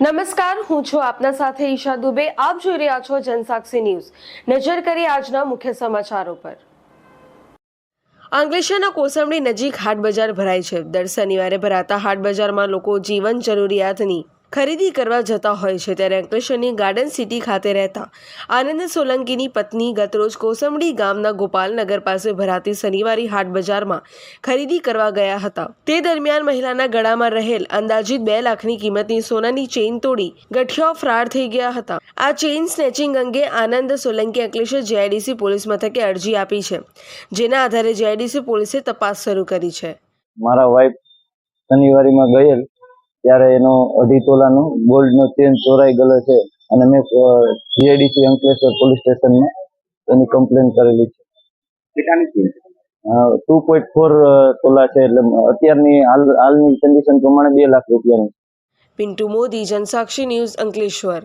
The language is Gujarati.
નમસ્કાર, હું છું આપના સાથે ઈશા દુબે. આપ જોઈ રહ્યા છો જનસાક્ષી ન્યૂઝ. નજર કરી આજના મુખ્ય સમાચારો પર. અંકલેશ્વરના કોસંબડી નજીક હાટ બજાર ભરાય છે. દર શનિવારે ભરાતા હાટ બજારમાં લોકો જીવન જરૂરિયાતની ખરીદી કરવા જતા હોય છે ત્યારે અંકલેશ્વરની ગાર્ડન સિટી ખાતે રહેતા આનંદ સોલંકીની પત્ની ગતરોજ કોસંબડી ગામના ગોપાલનગર પાસે ભરાતી શનિવારી હાટ બજારમાં ખરીદી કરવા ગયા હતા. તે દરમિયાન મહિલાના ગળામાં રહેલ અંદાજિત બે લાખની કિંમતની સોનાની ચેઇન તોડી ગઠિયાઓ ફરાર થઈ ગયા હતા. આ ચેઇન સ્નેચિંગ અંગે આનંદ સોલંકી અંકલેશ્વર જેઆઈડીસી પોલીસ મથકે અરજી આપી છે, જેના આધારે જેઆઈડીસી પોલીસે તપાસ શરૂ કરી છે. મારા વાઈફ શનિવારીમાં ગયેલ ત્યારે એનો અઢી તોલાનો ગોલ્ડનો ચેન ચોરાઈ ગયેલો છે અને મેં જીઆઈડીસી અંકલેશ્વર પોલીસ સ્ટેશનમાં એની કમ્પ્લેન કરેલી છે. કેટલાની chain two point four tola છે એટલે અત્યારની હાલ હાલની કન્ડિશન પ્રમાણે બે લાખ રૂપિયાની. પિન્ટુ મોદી જનસાક્ષી ન્યૂઝ અંકલેશ્વર.